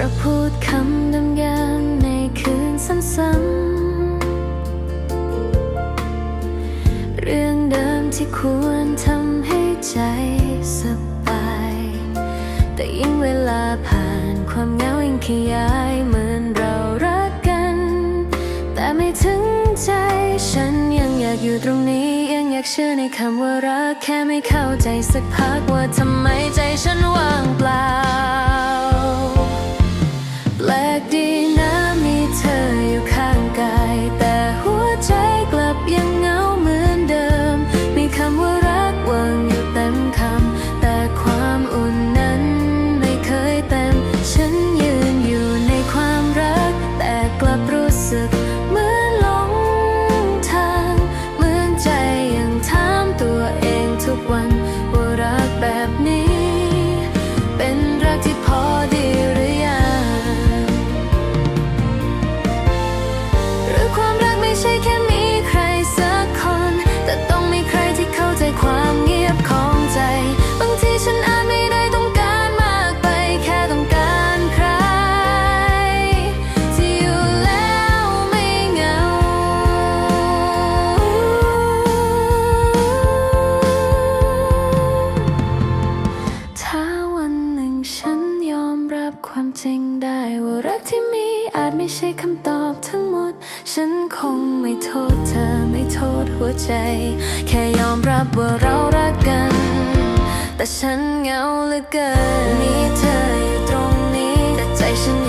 เราพูดคำดำยันในคืนซ้ำๆเรื่องเดิมที่ควรทำให้ใจสบาย แต่ยิ่งเวลาผ่านความเหงายิ่งขยายเหมือนเรารักกัน แต่ไม่ถึงใจฉันยังอยากอยู่ตรงนี้ ยังอยากเชื่อในคำว่ารัก แค่ไม่เข้าใจสักพักว่าทำไมใจฉัน สึกเหมือนหลงทาง เหมือนใจยังถามตัวเองทุกวันว่ารักแบบนี้ เป็นรักที่พอดีหรือยังหรือความรัก จริงได้ว่ารักที่มีอาจไม่ใช่คำตอบทั้งหมด ฉันคงไม่โทษเธอไม่โทษหัวใจ แค่ยอมรับว่าเรารักกัน แต่ฉันเหงาเหลือเกินมีเธออยู่ตรงนี้ แต่ใจฉัน